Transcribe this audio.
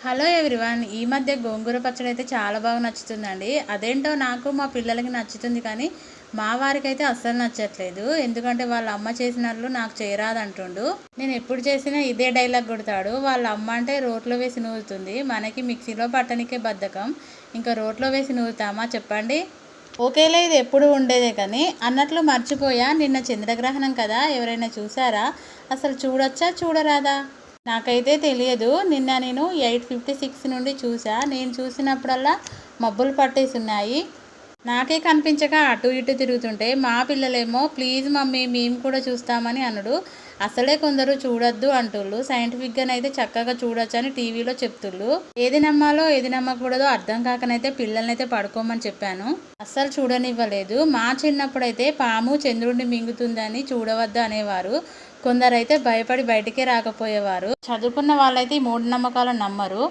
Hello everyone. ఈ మధ్య గోంగూర పచ్చడి అయితే చాలా బాగా నచ్చుతుందండి. అదేంటో నాకు మా పిల్లలకి నచ్చుతుంది కానీ మా వారికి అయితే అస్సలు నచ్చట్లేదు. ఎందుకంటే వాళ్ళ అమ్మ చేసినట్లు నాకు చేయరాదంటుండు. నేను ఎప్పుడు చేసినా ఇదే డైలాగ్ కొడతాడు. వాళ్ళ అమ్మ అంటే రోట్లో వేసి నూరుతుంది. మనకి మిక్సీలో పట్టనికే బద్ధకం. ఇంకా రోట్లో వేసి నూరుతామా చెప్పండి? ఓకేలే ఇది ఎప్పుడు ఉండేదే కానీ అన్నట్లు మర్చిపోయా. నిన్న చంద్రగ్రహణం కదా. ఎవరైనా చూసారా? అసలు చూడొచ్చా? చూడరాదా? నాకైతే తెలియదు. నిన్న నేను ఎయిట్ ఫిఫ్టీ సిక్స్ నుండి చూసా. నేను చూసినప్పుడల్లా మబ్బులు పట్టేసి ఉన్నాయి నాకే కనిపించక అటు ఇటు తిరుగుతుంటే మా పిల్లలేమో ప్లీజ్ మమ్మీ మేము కూడా చూస్తామని అనడు అసలే కొందరు చూడొద్దు అంటుళ్ళు. సైంటిఫిక్గానైతే చక్కగా చూడొచ్చు అని టీవీలో చెప్తుళ్ళు. ఏది నమ్మాలో ఏది నమ్మకూడదో అర్థం కాకనైతే పిల్లల్నైతే పడుకోమని చెప్పాను. అస్సలు చూడనివ్వలేదు. మా చిన్నప్పుడైతే పాము చంద్రుడిని మింగుతుందని చూడవద్దు అనేవారు. కొందరైతే భయపడి బయటికే రాకపోయేవారు. చదువుకున్న వాళ్ళైతే ఈ మూఢనమ్మకాలను నమ్మరు.